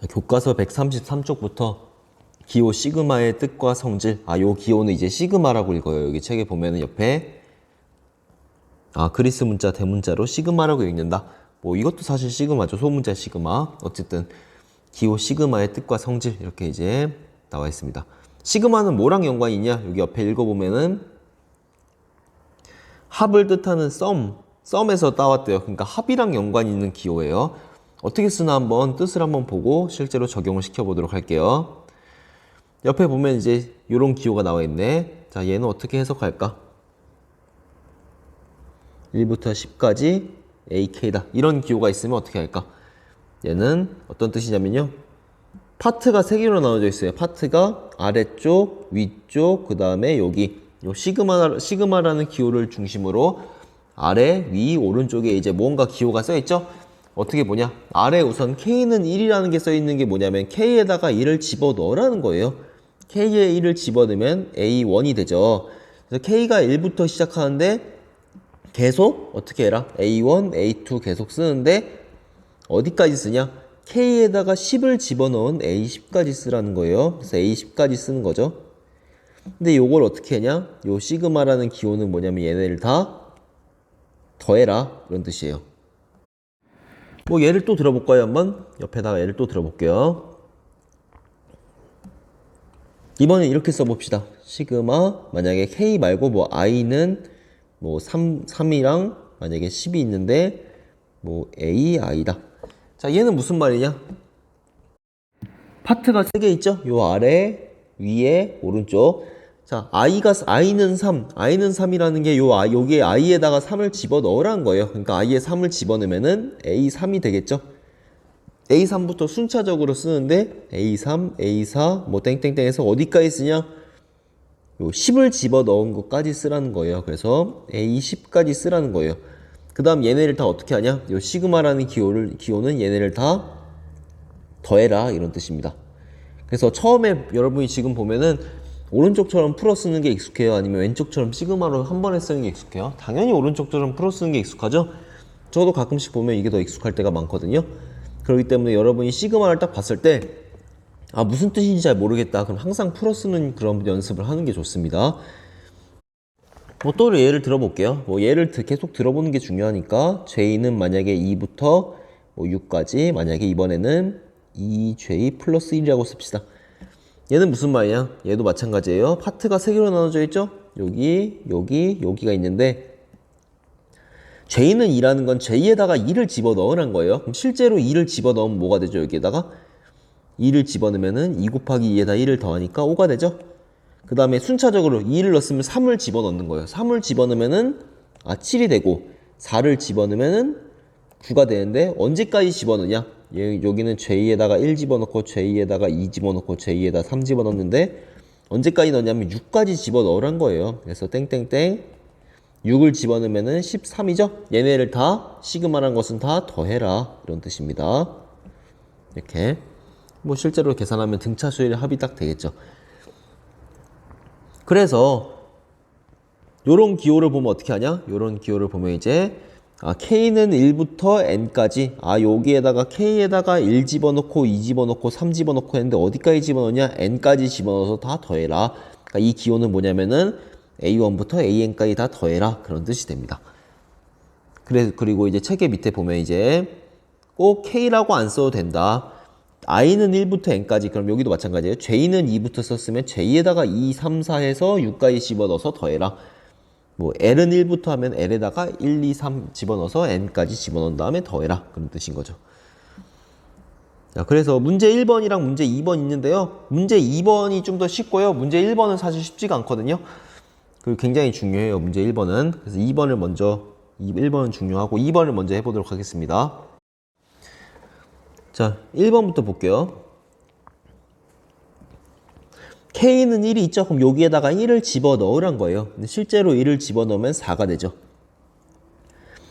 자, 교과서 133쪽부터 기호 시그마의 뜻과 성질. 아, 요 기호는 이제 시그마라고 읽어요. 여기 책에 보면은 옆에 아, 그리스 문자 대문자로 시그마라고 읽는다. 뭐 이것도 사실 시그마죠. 소문자 시그마. 어쨌든 기호 시그마의 뜻과 성질 이렇게 이제 나와 있습니다. 시그마는 뭐랑 연관이 있냐? 여기 옆에 읽어보면은 합을 뜻하는 썸, 썸에서 따왔대요. 그러니까 합이랑 연관이 있는 기호예요. 어떻게 쓰나 한번 뜻을 한번 보고 실제로 적용을 시켜 보도록 할게요. 옆에 보면 이제 이런 기호가 나와 있네. 자, 얘는 어떻게 해석할까? 1부터 10까지 AK다. 이런 기호가 있으면 어떻게 할까? 얘는 어떤 뜻이냐면요. 파트가 세 개로 나눠져 있어요. 파트가 아래쪽, 위쪽, 그 다음에 여기 요 시그마 시그마라는 기호를 중심으로 아래, 위, 오른쪽에 이제 뭔가 기호가 써 있죠. 어떻게 보냐? 아래 우선 K는 1이라는 게 써 있는 게 뭐냐면 K에다가 1을 집어 넣으라는 거예요. K에 1을 집어 넣으면 A1이 되죠. 그래서 K가 1부터 시작하는데 계속 어떻게 해라? A1, A2 계속 쓰는데 어디까지 쓰냐? K에다가 10을 집어넣은 A10까지 쓰라는 거예요. 그래서 A10까지 쓰는 거죠. 근데 요걸 어떻게 하냐? 요 시그마라는 기호는 뭐냐면 얘네를 다 더해라. 이런 뜻이에요. 뭐 예를 또 들어볼까요? 한번 옆에다가 예를 또 들어볼게요. 이번엔 이렇게 써봅시다. 시그마 만약에 K 말고 뭐 I는 뭐 3, 3이랑 만약에 10이 있는데 뭐 A, I다. 자 얘는 무슨 말이냐? 파트가 세 개 있죠? 요 아래, 위에, 오른쪽. 자, i가 i는 3, i는 3이라는 게요 i 여기에 i에다가 3을 집어 넣으라는 거예요. 그러니까 i에 3을 집어 넣으면은 a3이 되겠죠. a3부터 순차적으로 쓰는데 a3, a4 뭐 땡땡땡해서 어디까지 쓰냐? 요 10을 집어 넣은 것까지 쓰라는 거예요. 그래서 a10까지 쓰라는 거예요. 그다음 얘네를 다 어떻게 하냐? 요 시그마라는 기호를 기호는 얘네를 다 더해라 이런 뜻입니다. 그래서 처음에 여러분이 지금 보면은 오른쪽처럼 풀어 쓰는 게 익숙해요? 아니면 왼쪽처럼 시그마로 한 번에 쓰는 게 익숙해요? 당연히 오른쪽처럼 풀어 쓰는 게 익숙하죠? 저도 가끔씩 보면 이게 더 익숙할 때가 많거든요. 그렇기 때문에 여러분이 시그마를 딱 봤을 때 아, 무슨 뜻인지 잘 모르겠다. 그럼 항상 풀어 쓰는 그런 연습을 하는 게 좋습니다. 뭐 또 예를 들어볼게요. 뭐 예를 드- 계속 들어보는 게 중요하니까 J는 만약에 2부터 뭐 6까지 만약에 이번에는 2J 플러스 1이라고 씁시다. 얘는 무슨 말이야? 얘도 마찬가지예요. 파트가 세 개로 나눠져 있죠? 여기, 여기, 여기가 있는데 J는 2라는 건 J에다가 2를 집어 넣으란 거예요. 그럼 실제로 2를 집어 넣으면 뭐가 되죠? 여기에다가 2를 집어 넣으면은 2 곱하기 2에다 1을 더하니까 5가 되죠? 그 다음에 순차적으로 2를 넣었으면 3을 집어넣는 거예요. 3을 집어넣으면은 아 7이 되고 4를 집어넣으면은 9가 되는데 언제까지 집어넣냐? 얘- 여기는 J에다가 1 집어넣고 J에다가 2 집어넣고 J에다 3 집어넣는데 언제까지 넣냐면 6까지 집어넣으란 거예요. 그래서 땡땡땡 6을 집어넣으면은 13이죠? 얘네를 다 시그마란 것은 다 더해라 이런 뜻입니다. 이렇게 뭐 실제로 계산하면 등차 수열의 합이 딱 되겠죠. 그래서 요런 기호를 보면 어떻게 하냐? 요런 기호를 보면 이제 아, K는 1부터 N까지 아 여기에다가 K에다가 1 집어넣고 2 집어넣고 3 집어넣고 했는데 어디까지 집어넣냐? N까지 집어넣어서 다 더해라. 그러니까 이 기호는 뭐냐면은 A1부터 AN까지 다 더해라 그런 뜻이 됩니다. 그래 그리고 이제 책의 밑에 보면 이제 꼭 K라고 안 써도 된다. I는 1부터 N까지 그럼 여기도 마찬가지예요. J는 2부터 썼으면 J에다가 2, 3, 4 해서 6까지 집어넣어서 더해라. 뭐 L은 1부터 하면 L에다가 1, 2, 3 집어넣어서 N까지 집어넣은 다음에 더해라. 그런 뜻인 거죠. 자, 그래서 문제 1번이랑 문제 2번 있는데요. 문제 2번이 좀 더 쉽고요. 문제 1번은 사실 쉽지가 않거든요. 그 굉장히 중요해요. 문제 1번은. 그래서 2번을 먼저 1번은 중요하고 2번을 먼저 해 보도록 하겠습니다. 자, 1번부터 볼게요. K는 1이 있죠? 그럼 여기에다가 1을 집어 넣으란 거예요. 근데 실제로 1을 집어 넣으면 4가 되죠.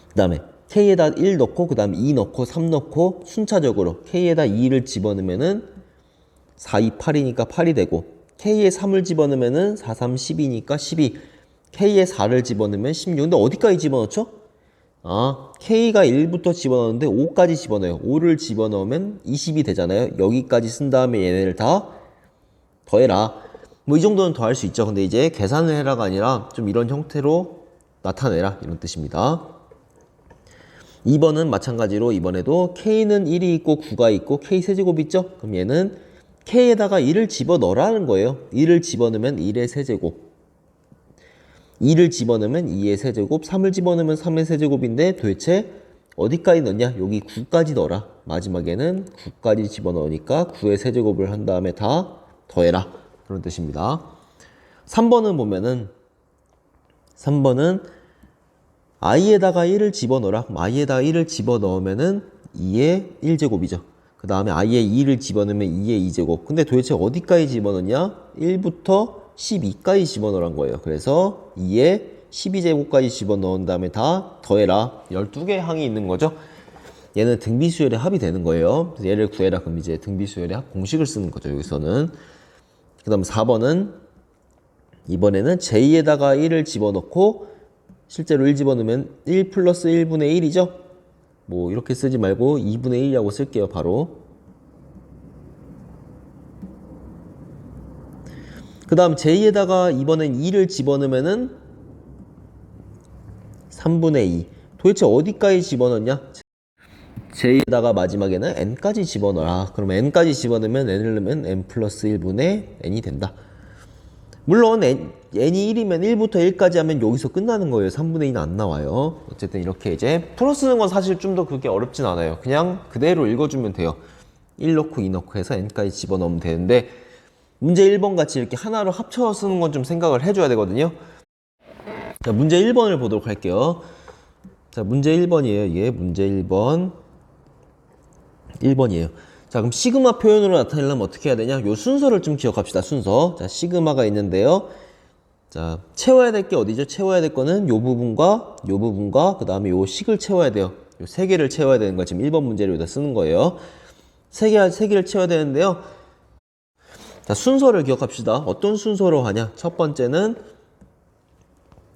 그 다음에 K에다 1 넣고, 그 다음에 2 넣고, 3 넣고, 순차적으로 K에다 2를 집어 넣으면은 4, 2, 8이니까 8이 되고, K에 3을 집어 넣으면은 4, 3, 12니까 12. K에 4를 집어 넣으면 16. 근데 어디까지 집어 넣죠? 아, K가 1부터 집어넣는데 5까지 집어넣어요. 5를 집어넣으면 20이 되잖아요. 여기까지 쓴 다음에 얘네를 다 더해라. 뭐 이 정도는 더할 수 있죠. 근데 이제 계산을 해라가 아니라 좀 이런 형태로 나타내라. 이런 뜻입니다. 2번은 마찬가지로 이번에도 K는 1이 있고 9가 있고 K 세제곱 있죠? 그럼 얘는 K에다가 1을 집어넣으라는 거예요. 1을 집어넣으면 1의 세제곱. 2를 집어넣으면 2의 세제곱, 3을 집어넣으면 3의 세제곱인데 도대체 어디까지 넣냐? 여기 9까지 넣어라. 마지막에는 9까지 집어넣으니까 9의 세제곱을 한 다음에 다 더해라. 그런 뜻입니다. 3번은 보면은 3번은 i에다가 1을 집어넣어라. i에다가 1을 집어넣으면은 2의 1제곱이죠. 그 다음에 i에 2를 집어넣으면 2의 2제곱. 근데 도대체 어디까지 집어넣냐? 1부터 12까지 집어넣으란 거예요. 그래서 2에 12제곱까지 집어넣은 다음에 다 더해라. 12개 항이 있는 거죠. 얘는 등비수열의 합이 되는 거예요. 얘를 구해라. 그럼 이제 등비수열의 합 공식을 쓰는 거죠. 여기서는. 그 다음 4번은 이번에는 j 에다가 1을 집어넣고 실제로 1 집어넣으면 1 플러스 1분의 1이죠. 뭐 이렇게 쓰지 말고 2분의 1이라고 쓸게요. 바로. 그 다음 j에다가 이번엔 2를 집어넣으면은 3분의 2. 도대체 어디까지 집어넣냐? J에다가 마지막에는 n까지 집어넣어라. 그럼 n까지 집어넣으면 n을 넣으면 n 플러스 1분의 n이 된다. 물론 n, n이 1이면 1부터 1까지 하면 여기서 끝나는 거예요. 3분의 2는 안 나와요. 어쨌든 이렇게 이제 풀어 쓰는 건 사실 좀 더 그렇게 어렵진 않아요. 그냥 그대로 읽어주면 돼요. 1 넣고 2 넣고 해서 n까지 집어넣으면 되는데 문제 1번 같이 이렇게 하나로 합쳐 쓰는 건 좀 생각을 해줘야 되거든요. 자, 문제 1번을 보도록 할게요. 자, 문제 1번이에요. 이게 문제 1번. 1번이에요. 자, 그럼 시그마 표현으로 나타내려면 어떻게 해야 되냐? 요 순서를 좀 기억합시다. 순서. 자, 시그마가 있는데요. 자, 채워야 될 게 어디죠? 채워야 될 거는 요 부분과 요 부분과 그 다음에 요 식을 채워야 돼요. 요 세 개를 채워야 되는 거 지금 1번 문제를 여기다 쓰는 거예요. 세 개, 세 개를 채워야 되는데요. 자, 순서를 기억합시다. 어떤 순서로 하냐? 첫 번째는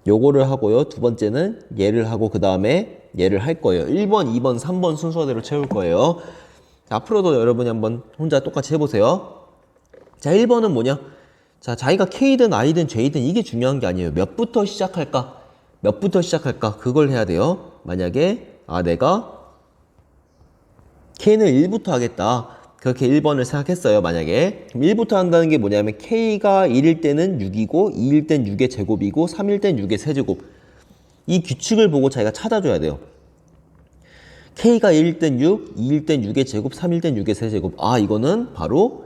요거를 하고요. 두 번째는 얘를 하고 그 다음에 얘를 할 거예요. 1번, 2번, 3번 순서대로 채울 거예요. 자, 앞으로도 여러분이 한번 혼자 똑같이 해보세요. 자, 1번은 뭐냐? 자, 자기가 K든 I든 J든 이게 중요한 게 아니에요. 몇부터 시작할까? 몇부터 시작할까? 그걸 해야 돼요. 만약에, 아, 내가 K는 1부터 하겠다. 그렇게 1번을 생각했어요, 만약에. 그럼 1부터 한다는 게 뭐냐면 K가 1일 때는 6이고, 2일 땐 6의 제곱이고, 3일 땐 6의 세제곱. 이 규칙을 보고 자기가 찾아줘야 돼요. K가 1일 땐 6, 2일 땐 6의 제곱, 3일 땐 6의 세제곱. 아, 이거는 바로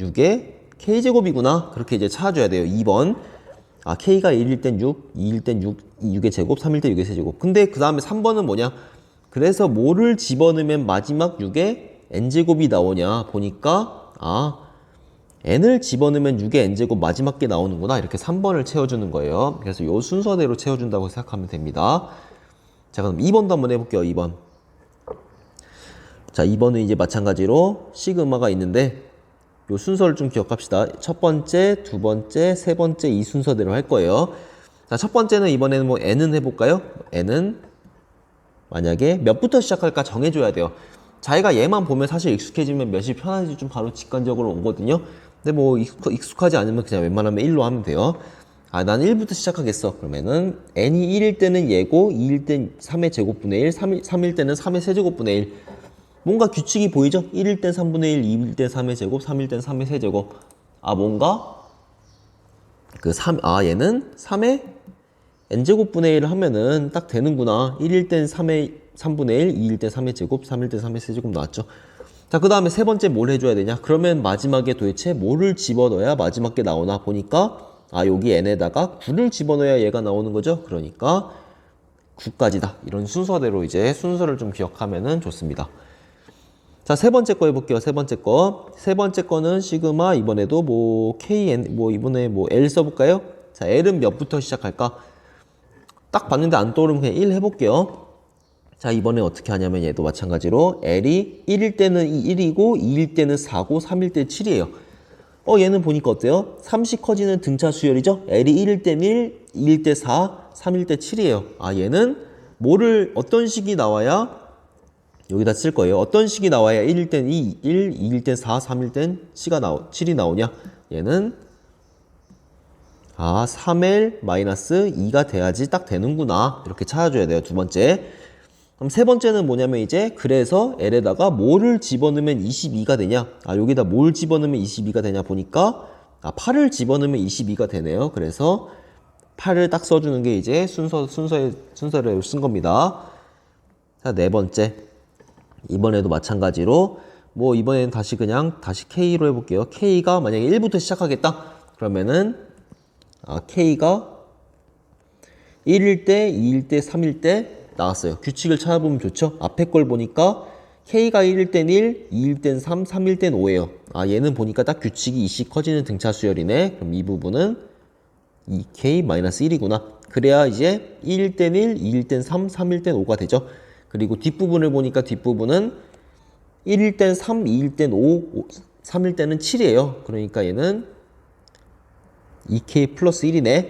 6의 K제곱이구나. 그렇게 이제 찾아줘야 돼요. 2번. 아, K가 1일 땐 6, 2일 땐 6, 6의 제곱, 3일 땐 6의 세제곱. 근데 그 다음에 3번은 뭐냐? 그래서 뭐를 집어넣으면 마지막 6의 n제곱이 나오냐 보니까 아 n을 집어넣으면 6의 n제곱 마지막 게 나오는구나 이렇게 3번을 채워주는 거예요 그래서 이 순서대로 채워준다고 생각하면 됩니다 자 그럼 2번도 한번 해볼게요 2번 자 2번은 이제 마찬가지로 시그마가 있는데 이 순서를 좀 기억합시다 첫 번째 두 번째 세 번째 이 순서대로 할 거예요 자 첫 번째는 이번에는 뭐 n은 해볼까요 n은 만약에 몇부터 시작할까 정해줘야 돼요 자기가 얘만 보면 사실 익숙해지면 몇이 편한지 좀 바로 직관적으로 오거든요. 근데 뭐 익숙, 하지 않으면 그냥 웬만하면 1로 하면 돼요. 아, 난 1부터 시작하겠어. 그러면은 n이 1일 때는 얘고 2일 땐 3의 제곱분의 1, 3일, 3일 때는 3의 세제곱분의 1. 뭔가 규칙이 보이죠? 1일 땐 3분의 1, 2일 땐 3의 제곱, 3일 땐 3의 세제곱. 아, 뭔가 그 3, 아, 얘는 3의 n제곱분의 1을 하면은 딱 되는구나. 1일 땐 3의 3분의 1, 2일 때 3의 제곱, 3일 때 3의 세제곱 나왔죠. 자, 그 다음에 세 번째 뭘 해줘야 되냐? 그러면 마지막에 도대체 뭐를 집어넣어야 마지막 게 나오나 보니까 아, 여기 n에다가 9를 집어넣어야 얘가 나오는 거죠. 그러니까 9까지다. 이런 순서대로 이제 순서를 좀 기억하면은 좋습니다. 자, 세 번째 거 해볼게요. 세 번째 거. 세 번째 거는 시그마 이번에도 뭐 KN, 뭐 이번에 뭐 L 써볼까요? 자, L은 몇부터 시작할까? 딱 봤는데 안 떠오르면 그냥 1 해볼게요. 자, 이번에 어떻게 하냐면 얘도 마찬가지로 L이 1일 때는 1이고 2일 때는 4고 3일 때 7이에요. 어, 얘는 보니까 어때요? 3씩 커지는 등차 수열이죠? L이 1일 때 1, 2일 때 4, 3일 때 7이에요. 아, 얘는 뭐를 어떤 식이 나와야 여기다 쓸 거예요. 어떤 식이 나와야 1일 땐 2, 1, 2일 땐 4, 3일 땐 C가 나오, 7이 나오냐? 얘는 아, 3L 마이너스 2가 돼야지 딱 되는구나. 이렇게 찾아줘야 돼요. 두 번째. 그럼 세 번째는 뭐냐면 이제 그래서 L에다가 뭐를 집어넣으면 22가 되냐? 아, 여기다 뭘 집어넣으면 22가 되냐 보니까 아, 8을 집어넣으면 22가 되네요. 그래서 8을 딱 써주는 게 이제 순서, 순서에, 순서를 쓴 겁니다. 자, 네 번째. 이번에도 마찬가지로 뭐 이번에는 다시 그냥 다시 K로 해볼게요. K가 만약에 1부터 시작하겠다. 그러면은 아, K가 1일 때, 2일 때, 3일 때 나왔어요. 규칙을 찾아보면 좋죠. 앞에 걸 보니까 K가 1일 땐 1, 2일 땐 3, 3일 땐 5예요. 아, 얘는 보니까 딱 규칙이 2씩 커지는 등차 수열이네. 그럼 이 부분은 2K-1이구나. 그래야 이제 1일 땐 1, 2일 땐 3, 3일 땐 5가 되죠. 그리고 뒷부분을 보니까 뒷부분은 1일 땐 3, 2일 땐 5, 3일 때는 7이에요. 그러니까 얘는 2K 플러스 1이네.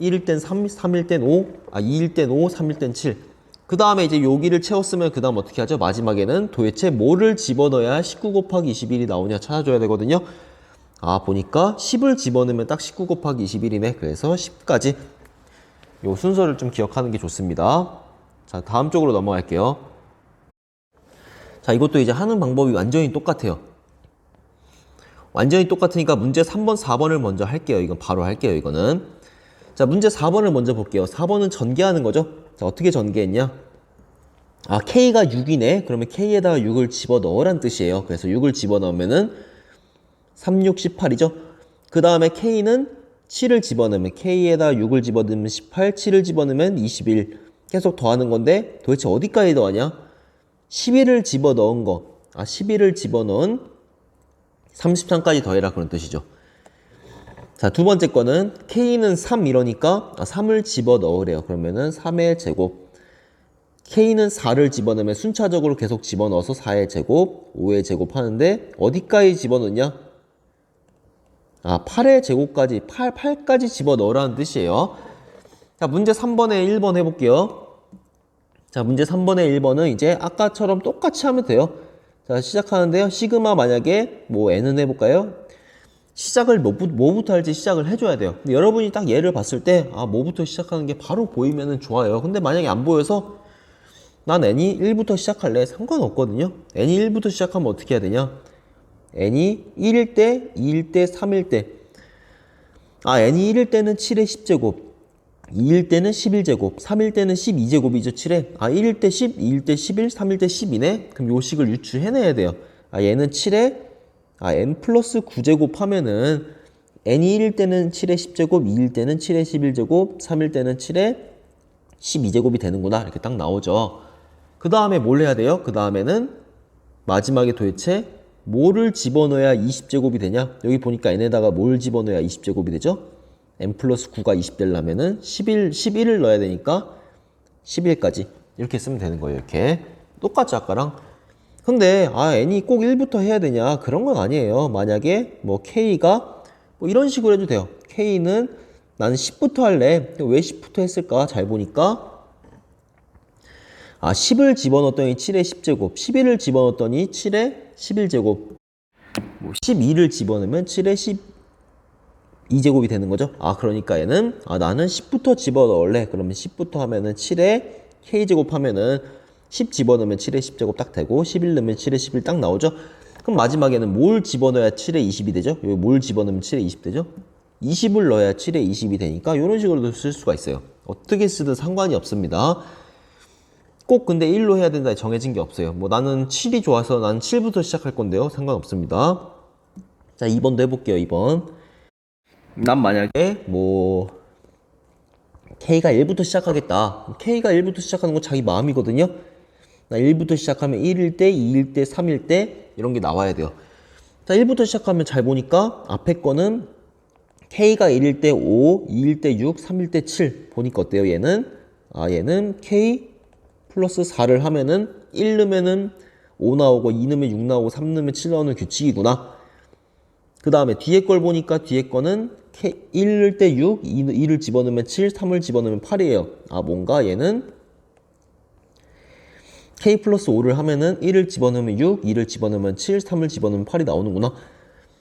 1일 땐 3, 3일 땐 5, 아 2일 땐 5, 3일 땐 7. 그 다음에 이제 여기를 채웠으면 그 다음 어떻게 하죠? 마지막에는 도대체 뭐를 집어넣어야 19 곱하기 21이 나오냐 찾아줘야 되거든요. 아 보니까 10을 집어넣으면 딱 19 곱하기 21이네. 그래서 10까지 요 순서를 좀 기억하는 게 좋습니다. 자 다음 쪽으로 넘어갈게요. 자 이것도 이제 하는 방법이 완전히 똑같아요. 완전히 똑같으니까 문제 3번, 4번을 먼저 할게요. 이건 바로 할게요. 이거는. 자, 문제 4번을 먼저 볼게요. 4번은 전개하는 거죠. 자, 어떻게 전개했냐? 아, K가 6이네. 그러면 K에다가 6을 집어 넣으란 뜻이에요. 그래서 6을 집어 넣으면은 3, 6, 18이죠. 그 다음에 K는 7을 집어넣으면 K에다 6을 집어넣으면 18, 7을 집어넣으면 21. 계속 더하는 건데 도대체 어디까지 더하냐? 11을 집어 넣은 거. 아, 11을 집어 넣은 33까지 더해라 그런 뜻이죠. 자, 두 번째 거는 K는 3 이러니까 3을 집어 넣으래요. 그러면은 3의 제곱. K는 4를 집어넣으면 순차적으로 계속 집어넣어서 4의 제곱, 5의 제곱 하는데 어디까지 집어넣냐? 아, 8의 제곱까지, 8, 8까지 집어넣으라는 뜻이에요. 자, 문제 3번에 1번 해볼게요. 자, 문제 3번에 1번은 이제 아까처럼 똑같이 하면 돼요. 자, 시작하는데요. 시그마 만약에 뭐 n은 해볼까요? 시작을 뭐부, 뭐부터 할지 시작을 해줘야 돼요. 근데 여러분이 딱 예를 봤을 때, 아, 뭐부터 시작하는 게 바로 보이면은 좋아요. 근데 만약에 안 보여서 난 n이 1부터 시작할래. 상관없거든요. n이 1부터 시작하면 어떻게 해야 되냐? n이 1일 때, 2일 때, 3일 때. 아, n이 1일 때는 7의 10제곱. 2일 때는 11제곱, 3일 때는 12제곱이죠, 7에. 아, 1일 때 10, 2일 때 11, 3일 때 10이네? 그럼 요 식을 유추해내야 돼요. 아, 얘는 7에, 아, n 플러스 9제곱 하면은, n이 1일 때는 7에 10제곱, 2일 때는 7에 11제곱, 3일 때는 7에 12제곱이 되는구나. 이렇게 딱 나오죠. 그 다음에 뭘 해야 돼요? 그 다음에는 마지막에 도대체 뭐를 집어넣어야 20제곱이 되냐? 여기 보니까 n에다가 뭘 집어넣어야 20제곱이 되죠? N 플러스 9가 20 되려면은 11, 11을 넣어야 되니까 11까지 이렇게 쓰면 되는 거예요. 이렇게 똑같죠 아까랑. 근데 아 n이 꼭 1부터 해야 되냐 그런 건 아니에요. 만약에 뭐 k가 뭐 이런 식으로 해도 돼요. k는 나는 10부터 할래. 왜 10부터 했을까? 잘 보니까 아 10을 집어넣었더니 7에 10제곱, 11을 집어넣었더니 7에 11제곱, 뭐 12를 집어넣으면 7에 10 2제곱이 되는 거죠. 아, 그러니까 얘는, 아, 나는 10부터 집어넣을래. 그러면 10부터 하면은 7에 K제곱 하면은 10 집어넣으면 7에 10제곱 딱 되고, 11 넣으면 7에 11 딱 나오죠. 그럼 마지막에는 뭘 집어넣어야 7에 20이 되죠? 여기 뭘 집어넣으면 7에 20 되죠? 20을 넣어야 7에 20이 되니까 이런 식으로도 쓸 수가 있어요. 어떻게 쓰든 상관이 없습니다. 꼭 근데 1로 해야 된다 정해진 게 없어요. 뭐 나는 7이 좋아서 나는 7부터 시작할 건데요. 상관없습니다. 자, 2번도 해볼게요. 2번. 난 만약에 뭐 K가 1부터 시작하겠다. K가 1부터 시작하는 건 자기 마음이거든요. 나 1부터 시작하면 1일 때, 2일 때, 3일 때 이런 게 나와야 돼요. 자, 1부터 시작하면 잘 보니까 앞에 거는 K가 1일 때 5, 2일 때 6, 3일 때 7. 보니까 어때요? 얘는 아, 얘는 K 플러스 4를 하면은 1 넣으면은 5 나오고 2 넣으면 6 나오고 3 넣으면 7 나오는 규칙이구나. 그 다음에 뒤에 걸 보니까 뒤에 거는 1일 때 6, 2, 를 집어넣으면 7, 3을 집어넣으면 8이에요. 아, 뭔가 얘는 k 플러스 5를 하면은 1을 집어넣으면 6, 2를 집어넣으면 7, 3을 집어넣으면 8이 나오는구나.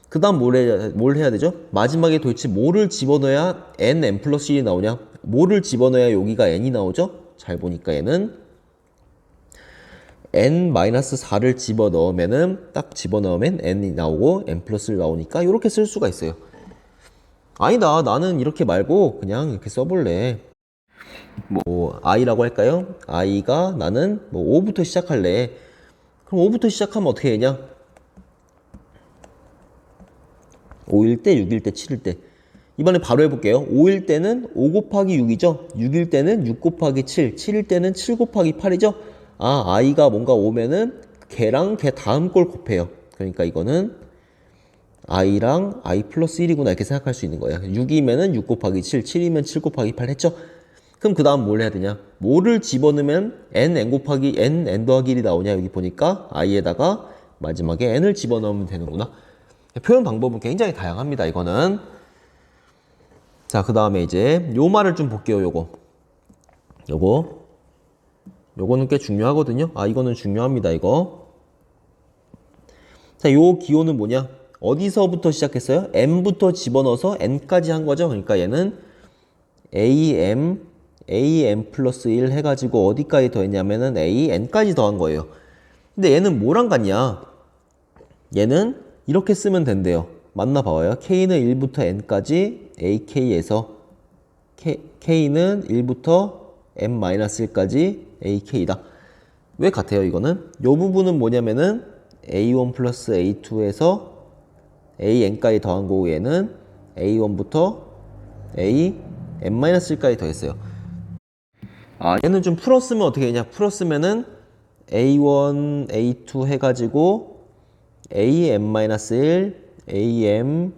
그 다음 뭘, 해, 뭘 해야 되죠? 마지막에 도대체 뭐를 집어넣어야 n, n 플러스 1이 나오냐? 뭐를 집어넣어야 여기가 n이 나오죠? 잘 보니까 얘는 n-4를 집어넣으면은 딱 집어넣으면 n이 나오고 n 플러스 1 나오니까 이렇게 쓸 수가 있어요. 아니다. 나는 이렇게 말고 그냥 이렇게 써볼래. 뭐 i라고 할까요? i가 나는 뭐 5부터 시작할래. 그럼 5부터 시작하면 어떻게 되냐? 5일 때, 6일 때, 7일 때. 이번에 바로 해볼게요. 5일 때는 5 곱하기 6이죠. 6일 때는 6 곱하기 7, 7일 때는 7 곱하기 8이죠. 아, i가 뭔가 오면은 걔랑 걔 다음 걸 곱해요. 그러니까 이거는 i랑 i 플러스 1이구나 이렇게 생각할 수 있는 거예요. 6이면은 6 곱하기 7, 7이면 7 곱하기 8 했죠? 그럼 그 다음 뭘 해야 되냐? 뭐를 집어넣으면 n, n 곱하기 n, n 더하기 1이 나오냐? 여기 보니까 i에다가 마지막에 n을 집어넣으면 되는구나. 표현 방법은 굉장히 다양합니다. 이거는. 자, 그 다음에 이제 요 말을 좀 볼게요. 요거. 요거. 요거는 꽤 중요하거든요. 아, 이거는 중요합니다. 이거. 자, 요 기호는 뭐냐? 어디서부터 시작했어요? m부터 집어넣어서 n까지 한 거죠. 그러니까 얘는 am, am 플러스 1 해가지고 어디까지 더했냐면은 a, n까지 더한 거예요. 근데 얘는 뭐랑 같냐? 얘는 이렇게 쓰면 된대요. 맞나 봐요. k는 1부터 n까지 ak에서 k, k는 1부터 n-1까지 ak다. 왜 같아요, 이거는? 요 부분은 뭐냐면은 a1 플러스 a2에서 an까지 더한 거고 얘는 a1부터 a n-1까지 더했어요. 아, 얘는 좀 풀었으면 어떻게 되냐? 풀었으면은 a1, a2 해가지고 am-1, am,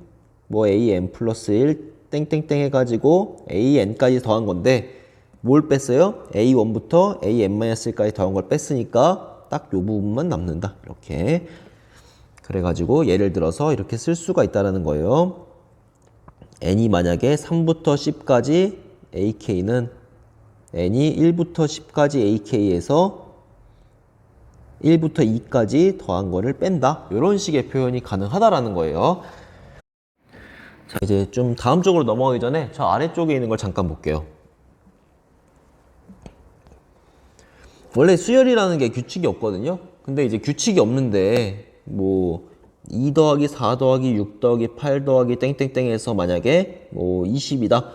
뭐 am 플러스 1, 땡땡땡 해가지고 an까지 더한 건데 뭘 뺐어요? a1부터 am-1까지 더한 걸 뺐으니까 딱 요 부분만 남는다. 이렇게. 그래가지고 예를 들어서 이렇게 쓸 수가 있다라는 거예요. n이 만약에 3부터 10까지 ak는 n이 1부터 10까지 ak에서 1부터 2까지 더한 거를 뺀다. 이런 식의 표현이 가능하다라는 거예요. 자, 이제 좀 다음 쪽으로 넘어가기 전에 저 아래쪽에 있는 걸 잠깐 볼게요. 원래 수열이라는 게 규칙이 없거든요. 근데 이제 규칙이 없는데 뭐 2 더하기 4 더하기 6 더하기 8 더하기 땡땡땡에서 만약에 뭐 20이다.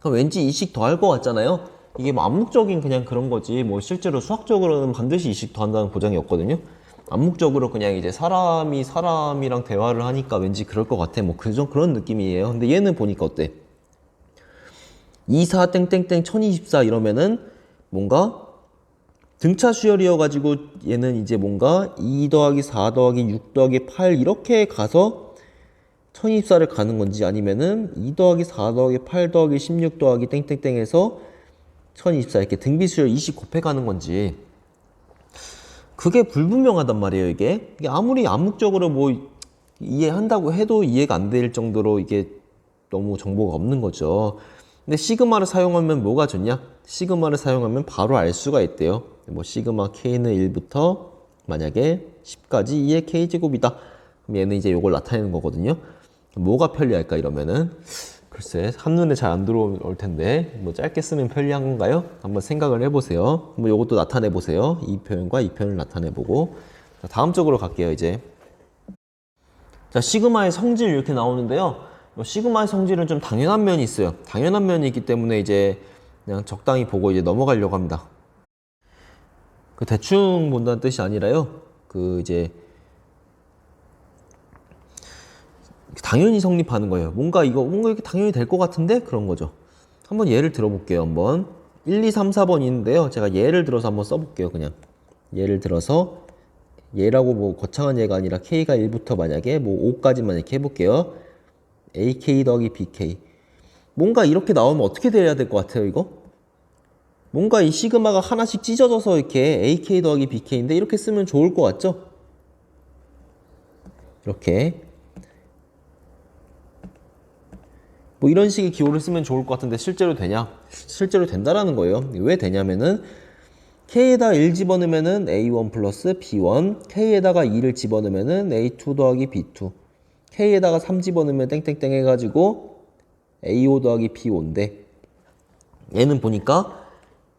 그럼 왠지 2씩 더할 것 같잖아요. 이게 뭐 암묵적인 그냥 그런 거지 뭐 실제로 수학적으로는 반드시 2씩 더한다는 보장이 없거든요. 암묵적으로 그냥 이제 사람이 사람이랑 대화를 하니까 왠지 그럴 것 같아. 뭐 그런 그런 느낌이에요. 근데 얘는 보니까 어때? 24 땡땡땡 1024 이러면은 뭔가 등차 수열이어가지고 얘는 이제 뭔가 2 더하기 4 더하기 6 더하기 8 이렇게 가서 1024를 가는 건지 아니면은 2 더하기 4 더하기 8 더하기 16 더하기 땡땡땡에서 1024 이렇게 등비 수열 20 곱해 가는 건지. 그게 불분명하단 말이에요 이게. 이게 아무리 암묵적으로 뭐 이해한다고 해도 이해가 안 될 정도로 이게 너무 정보가 없는 거죠 근데 시그마를 사용하면 뭐가 좋냐 시그마를 사용하면 바로 알 수가 있대요 뭐 시그마 k는 1부터 만약에 10까지 2의 k제곱이다. 그럼 얘는 이제 이걸 나타내는 거거든요. 뭐가 편리할까 이러면은 글쎄 한눈에 잘 안 들어올 텐데 뭐 짧게 쓰면 편리한 건가요? 한번 생각을 해보세요. 한번 이것도 나타내 보세요. 이 표현과 이 표현을 나타내 보고 자, 다음 쪽으로 갈게요 이제. 자 시그마의 성질 이렇게 나오는데요. 뭐 시그마의 성질은 좀 당연한 면이 있어요. 당연한 면이 있기 때문에 이제 그냥 적당히 보고 이제 넘어가려고 합니다. 그 대충 본다는 뜻이 아니라요. 그 이제 당연히 성립하는 거예요. 뭔가 이거 뭔가 이렇게 당연히 될 것 같은데 그런 거죠. 한번 예를 들어볼게요. 한번 1, 2, 3, 4번 있는데요. 제가 예를 들어서 한번 써볼게요. 그냥 예를 들어서 얘라고 뭐 거창한 예가 아니라 k가 1부터 만약에 뭐 5까지만 이렇게 해볼게요. Ak 더하기 bk 뭔가 이렇게 나오면 어떻게 돼야 될 것 같아요, 이거? 뭔가 이 시그마가 하나씩 찢어져서 이렇게 AK 더하기 BK인데 이렇게 쓰면 좋을 것 같죠? 이렇게 뭐 이런 식의 기호를 쓰면 좋을 것 같은데 실제로 되냐? 실제로 된다라는 거예요. 왜 되냐면은 K에다 1 집어넣으면은 A1 플러스 B1, K에다가 2를 집어넣으면은 A2 더하기 B2, K에다가 3 집어넣으면 땡땡땡 해가지고 A5 더하기 B5인데 얘는 보니까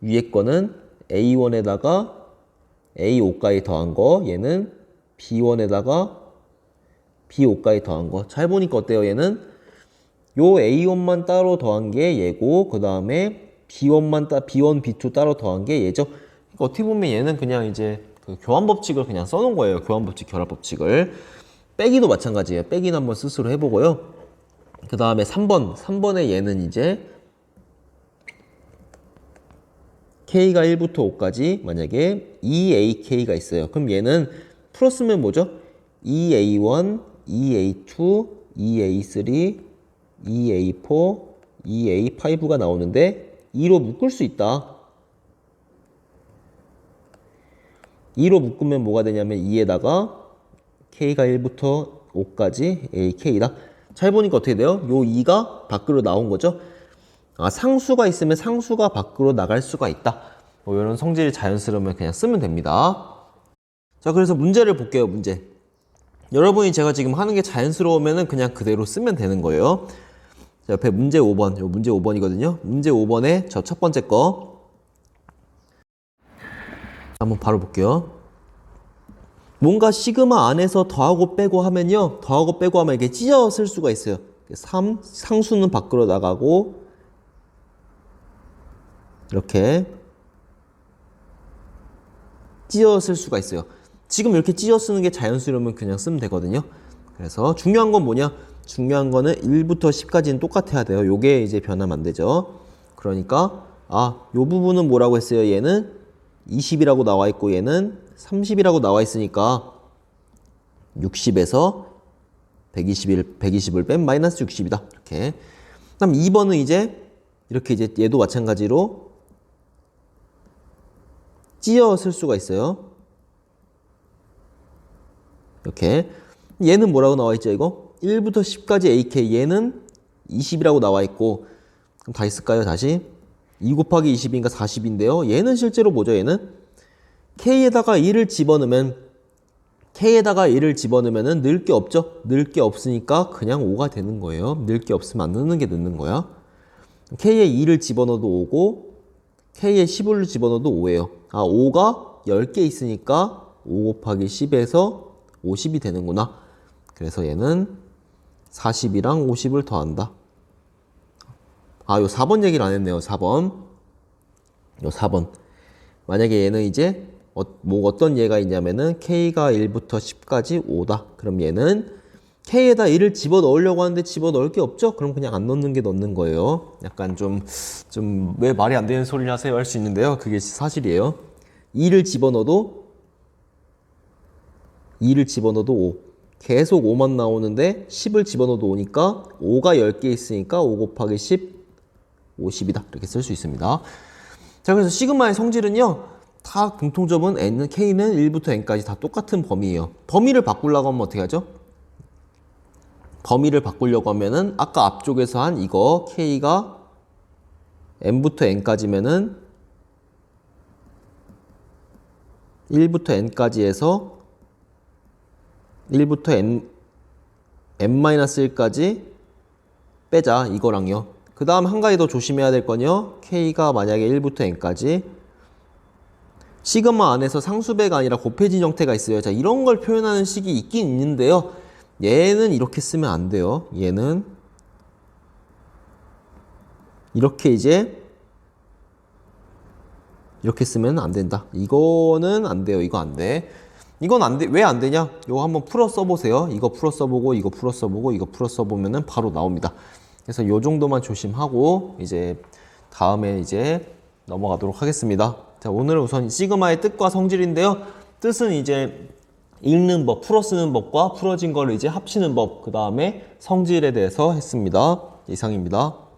위에 거는 A1에다가 A5까지 더한 거, 얘는 B1에다가 B5까지 더한 거. 잘 보니까 어때요? 얘는 요 A1만 따로 더한 게 얘고, 그 다음에 B1만 따, B1, B2 따로 더한 게 얘죠. 그러니까 어떻게 보면 얘는 그냥 이제 그 교환 법칙을 그냥 써놓은 거예요. 교환 법칙, 결합 법칙을. 빼기도 마찬가지예요. 빼기는 한번 스스로 해보고요. 그 다음에 3번, 3번에 얘는 이제 K가 1부터 5까지 만약에 2AK가 있어요. 그럼 얘는 풀었으면 뭐죠? 2A1, 2A2, 2A3, 2A4, 2A5가 나오는데 2로 묶을 수 있다. 2로 묶으면 뭐가 되냐면 2에다가 K가 1부터 5까지 AK다. 잘 보니까 어떻게 돼요? 요 2가 밖으로 나온 거죠? 아, 상수가 있으면 상수가 밖으로 나갈 수가 있다. 뭐 이런 성질이 자연스러우면 그냥 쓰면 됩니다. 자, 그래서 문제를 볼게요, 문제. 여러분이 제가 지금 하는 게 자연스러우면은 그냥 그대로 쓰면 되는 거예요. 자, 옆에 문제 5번, 요 문제 5번이거든요. 문제 5번에 저 첫 번째 거. 한번 바로 볼게요. 뭔가 시그마 안에서 더하고 빼고 하면요. 더하고 빼고 하면 이게 찢어 쓸 수가 있어요. 3, 상수는 밖으로 나가고, 이렇게 찢어 쓸 수가 있어요. 지금 이렇게 찢어 쓰는 게 자연스러우면 그냥 쓰면 되거든요. 그래서 중요한 건 뭐냐? 중요한 거는 1부터 10까지는 똑같아야 돼요. 요게 이제 변하면 안 되죠. 그러니까 아, 요 부분은 뭐라고 했어요? 얘는 20이라고 나와 있고 얘는 30이라고 나와 있으니까 60에서 121, 120을 뺀 마이너스 60이다. 이렇게. 그다음 2번은 이제 이렇게 이제 얘도 마찬가지로 찌어 쓸 수가 있어요. 이렇게. 얘는 뭐라고 나와 있죠, 이거? 1부터 10까지 AK. 얘는 20이라고 나와 있고. 그럼 다 있을까요, 다시? 2 곱하기 20이니까 40인데요. 얘는 실제로 뭐죠, 얘는? K에다가 1을 집어넣으면, K에다가 1을 집어넣으면은 늘게 없죠? 늘 게 없으니까 그냥 5가 되는 거예요. 늘 게 없으면 안 넣는 게 넣는 거야. K에 2를 집어넣어도 5고, K에 10을 집어넣어도 5예요. 아, 5가 10개 있으니까 5 곱하기 10에서 50이 되는구나. 그래서 얘는 40이랑 50을 더한다. 아, 요 4번 얘기를 안 했네요. 4번. 요 4번. 만약에 얘는 이제 어, 뭐 어떤 얘가 있냐면은 K가 1부터 10까지 5다. 그럼 얘는 K에다 1을 집어 넣으려고 하는데 집어 넣을 게 없죠? 그럼 그냥 안 넣는 게 넣는 거예요. 약간 좀, 좀, 왜 말이 안 되는 소리를 하세요? 할 수 있는데요. 그게 사실이에요. 2를 집어 넣어도 2를 집어 넣어도 5. 계속 5만 나오는데 10을 집어 넣어도 5니까 5가 10개 있으니까 5 곱하기 10, 50이다. 이렇게 쓸 수 있습니다. 자, 그래서 시그마의 성질은요. 다 공통점은 N, K는 1부터 N까지 다 똑같은 범위예요. 범위를 바꾸려고 하면 어떻게 하죠? 범위를 바꾸려고 하면은 아까 앞쪽에서 한 이거 K가 N부터 N까지면은 1부터 N까지 해서 1부터 N, N-1까지 빼자 이거랑요. 그 다음 한 가지 더 조심해야 될 건요. K가 만약에 1부터 N까지 시그마 안에서 상수배가 아니라 곱해진 형태가 있어요. 자, 이런 걸 표현하는 식이 있긴 있는데요. 얘는 이렇게 쓰면 안 돼요. 얘는 이렇게 이제 이렇게 쓰면 안 된다. 이거는 안 돼요. 이거 안 돼. 이건 안 돼. 왜 안 되냐? 이거 한번 풀어 써보세요. 이거 풀어 써보고, 이거 풀어 써보고, 이거 풀어 써보면은 바로 나옵니다. 그래서 요 정도만 조심하고, 이제 다음에 이제 넘어가도록 하겠습니다. 자, 오늘은 우선 시그마의 뜻과 성질인데요. 뜻은 이제 읽는 법, 풀어 쓰는 법과 풀어진 거를 이제 합치는 법, 그 다음에 성질에 대해서 했습니다. 이상입니다.